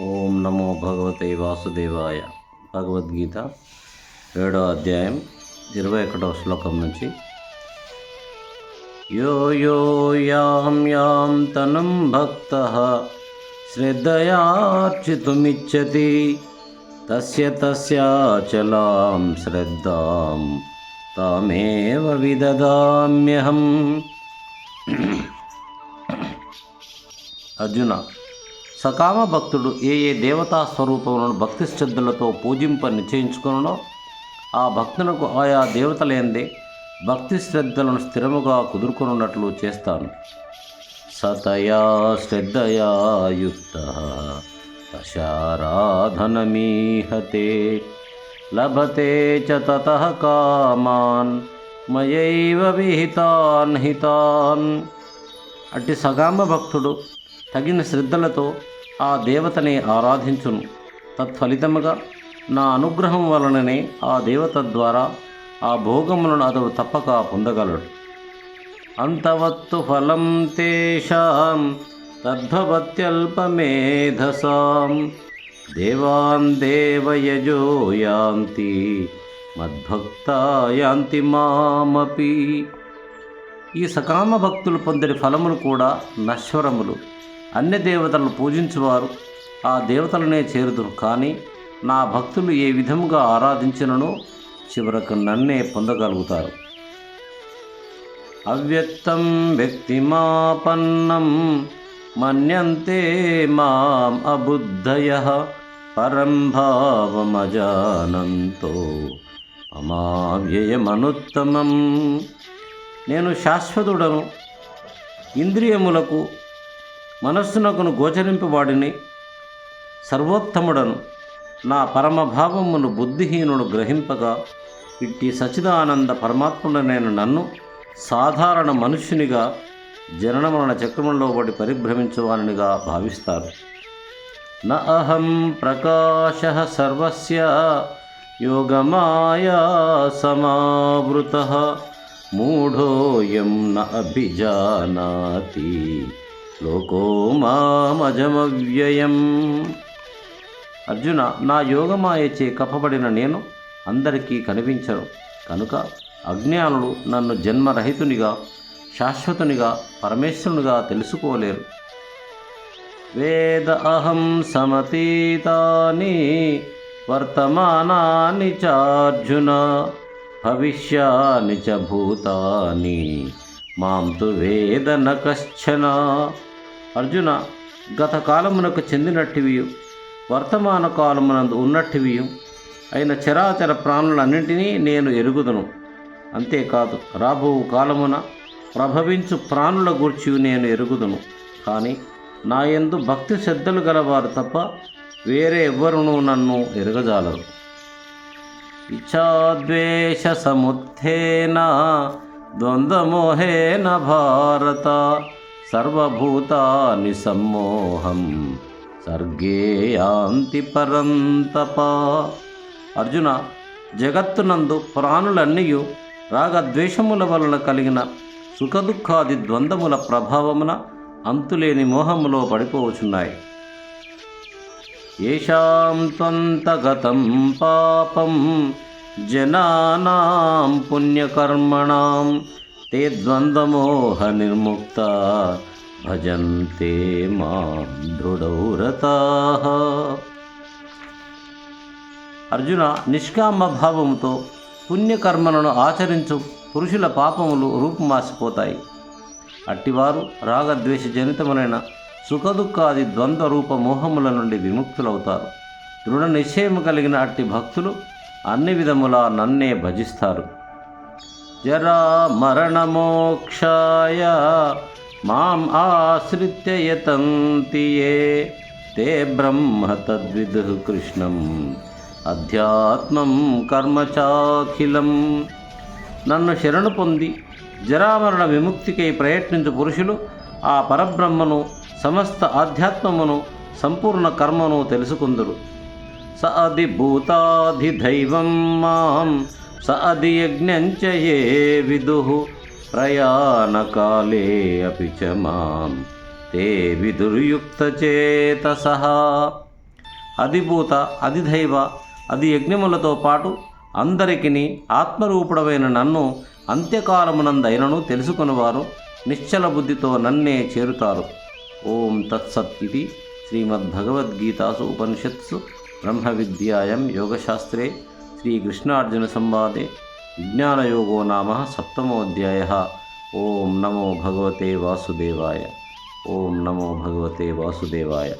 ఓం నమో భగవతే వాసుదేవాయ. భగవద్గీత ఏడో అధ్యాయం ఇరవై ఒకటో శ్లోకం నుంచి. యో యో యాం యాం తనం భక్త శ్రద్ధయార్చితుమిచ్చతి. తస్య తస్యాచలాం శ్రద్ధాం తామేవ విదదామ్యహం. అర్జున సకామ భక్తుడు ఏ ఏ దేవతా స్వరూపములను భక్తి శ్రద్ధలతో పూజింప నిశ్చయించుకునో ఆ భక్తులకు ఆయా దేవతలేందే భక్తి శ్రద్ధలను స్థిరముగా కుదుర్కొనున్నట్లు చేస్తాను. సతయా శ్రద్ధయా యుక్త దశారాధనమీహతే లభతే చ తతః కామాన్ మయైవ విహితాన్ హితాన్ అట్టి సగామ భక్తుడు తగిన శ్రద్ధలతో ఆ దేవతని ఆరాధించును. తత్ఫలితముగా నా అనుగ్రహం వలననే ఆ దేవత ద్వారా ఆ భోగములను అతడు తప్పక పొందగలడు. అంతవత్తు ఫలం తేషాం తద్భవత్యల్పమేధసాం దేవాన్ దేవయజో యాంతి మద్భక్త యాంతి మామపి. ఈ సకామ భక్తులు పొందిన ఫలములు కూడా నశ్వరములు. అన్ని దేవతలను పూజించువారు. ఆ దేవతలనే చేరుదురు. కానీ నా భక్తులు ఏ విధముగా ఆరాధించినను చివరకు నన్నే పొందగలుగుతారు. అవ్యక్తం వ్యక్తిమాపన్నం మన్యంతే మాం అబుద్ధయ పరం భావమజానంతో అమావ్యయమనుత్తమం. నేను శాశ్వతుడను. ఇంద్రియములకు మనస్సునకును గోచరింపబడిని. సర్వోత్తముడను నా పరమభావమును బుద్ధిహీనుడు గ్రహింపగా ఇట్టి సచిదానంద పరమాత్ముడనైన నన్ను సాధారణ మనుష్యునిగా జనన మరణ చక్రమంలో పడి పరిభ్రమించువానిగా భావిస్తారు. న అహం ప్రకాశ సర్వస్య యోగమాయా సమావృత. మూఢోయం న అభిజానాతి. శ్లోకో మామజమవ్యయం. అర్జున నా యోగమాయచే కప్పబడిన నేను అందరికీ కనిపించను. కనుక అజ్ఞానులు నన్ను జన్మరహితునిగా శాశ్వతునిగా పరమేశ్వరునిగా తెలుసుకోలేరు. వేద అహం సమతీతాని వర్తమానాని చార్జున భవిష్యాని చ భూతాని. మాం తు వేద న కశ్చన. అర్జున గత కాలమునకు చెందినట్టివి వర్తమాన కాలమునందు ఉన్నట్టివి అయిన చరాచర ప్రాణులన్నింటినీ నేను ఎరుగుదును. అంతేకాదు రాబో కాలమున ప్రభవించు ప్రాణుల గూర్చి నేను ఎరుగుదును. కానీ నా యందు భక్తి శ్రద్ధలు గలవారు తప్ప వేరే ఎవ్వరునూ నన్ను ఎరగజాలరు. ఇచ్చాద్వేష సముత్థేన ద్వంద్వమోహేన భారత. సర్వభూతాని సమ్మోహం సర్గే యాంతి పరంతప అర్జున జగత్తునందు ప్రాణులన్నీ రాగద్వేషముల వలన కలిగిన సుఖదుఖాది ద్వంద్వముల ప్రభావమున అంతులేని మోహములో పడిపోవచున్నాయి ఏషాం త్వంతగతం పాపం జనానాం పుణ్యకర్మణాం తే ద్వంద్వమోహ నిర్ముక్త భజంతే మా దృఢౌరతా అర్జున నిష్కామ భావముతో పుణ్యకర్మలను ఆచరించు పురుషుల పాపములు రూపుమాసిపోతాయి. అట్టివారు రాగద్వేష జనితములైన సుఖదుఖాది ద్వంద్వ రూప మోహముల నుండి విముక్తులవుతారు. దృఢ నిశ్చయము కలిగిన అట్టి భక్తులు అన్ని విధములా నన్నే భజిస్తారు. జరా మరణమోక్షాయ. మాం ఆశ్రిత్య యతంతి ఏ. తే బ్రహ్మ తద్విదు కృష్ణం. అధ్యాత్మం కర్మచాఖిలం. నన్ను శరణు పొంది జరామరణ విముక్తికై ప్రయత్నించు పురుషులు ఆ పరబ్రహ్మను సమస్త ఆధ్యాత్మమును సంపూర్ణ కర్మను తెలుసుకుందురు. స అది భూతాధిదైవం మాం స అది విదు? ప్రయాణకాలే అపి చ మాం. తే విదుర్యుక్తచేతస. అధిభూత అధిదైవ అది యజ్ఞములతో పాటు అందరికిని ఆత్మరూపుడమైన నన్ను అంత్యకాలమునందైనను తెలుసుకునివారు. నిశ్చల బుద్ధితో నన్నే చేరుతారు. ఓం తత్సత్ ఇది శ్రీమద్భగవద్గీతాసు ఉపనిషత్సు బ్రహ్మ విద్యాయం యోగశాస్త్రే శ్రీకృష్ణార్జున సంవాదే. విజ్ఞానయోగో నామ సప్తమోధ్యాయ. ఓం నమో భగవతే వాసుదేవాయ. ఓం నమో భగవతే వాసుదేవాయ.